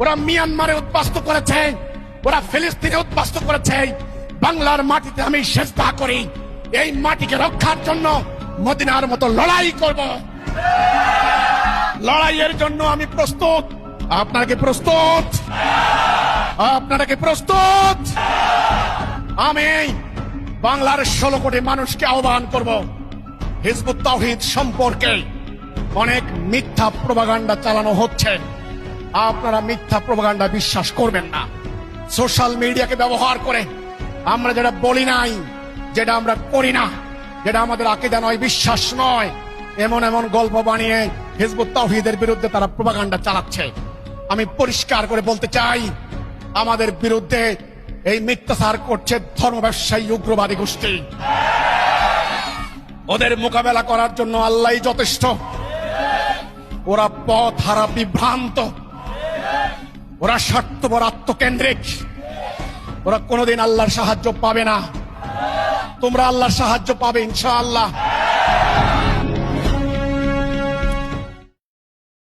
ওরা মিয়ানমারে উদ্বাস্ত করেছে, ওরা ফিলিস্তিনে উদ্বাস্ত করেছে। বাংলার মাটিতে আমি চেষ্টা করি। এই মাটিকে রক্ষার জন্য মদিনার মতো লড়াই করব। লড়াইয়ের জন্য আমি প্রস্তুত। আপনারা কি প্রস্তুত? আপনারা কি প্রস্তুত? আমি বাংলার ষোলো কোটি মানুষকে আহ্বান করব। হিজবুত তাওহিদ সম্পর্কে অনেক মিথ্যা প্রবাগান্ডা চালানো হচ্ছে। আপনারা মিথ্যা প্রবাগান্ডা বিশ্বাস করবেন না। সোশ্যাল মিডিয়াকে ব্যবহার করে আমরা যেটা বলি নাই, যেটা আমরা করি না, যেটা আমাদের আকিদা নয়, বিশ্বাস নয়, এমন এমন গল্প বানিয়ে হিজবুত তাওহিদের বিরুদ্ধে তারা প্রবাগান্ডা চালাচ্ছে। আমি পরিষ্কার করে বলতে চাই, আমাদের বিরুদ্ধে এই মিথ্যাচার করছে ধর্ম ব্যবসায়ী উগ্রবাদী গোষ্ঠী। ওদের মোকাবেলা করার জন্য আল্লাহ যথেষ্ট। ওরা পথ হারা বিভ্রান্ত। ওরা স্বার্থপর আত্মকেন্দ্রিক। ওরা কোনোদিন আল্লাহর সাহায্য পাবে না। তোমরা আল্লাহর সাহায্য পাবে ইনশাআল্লাহ।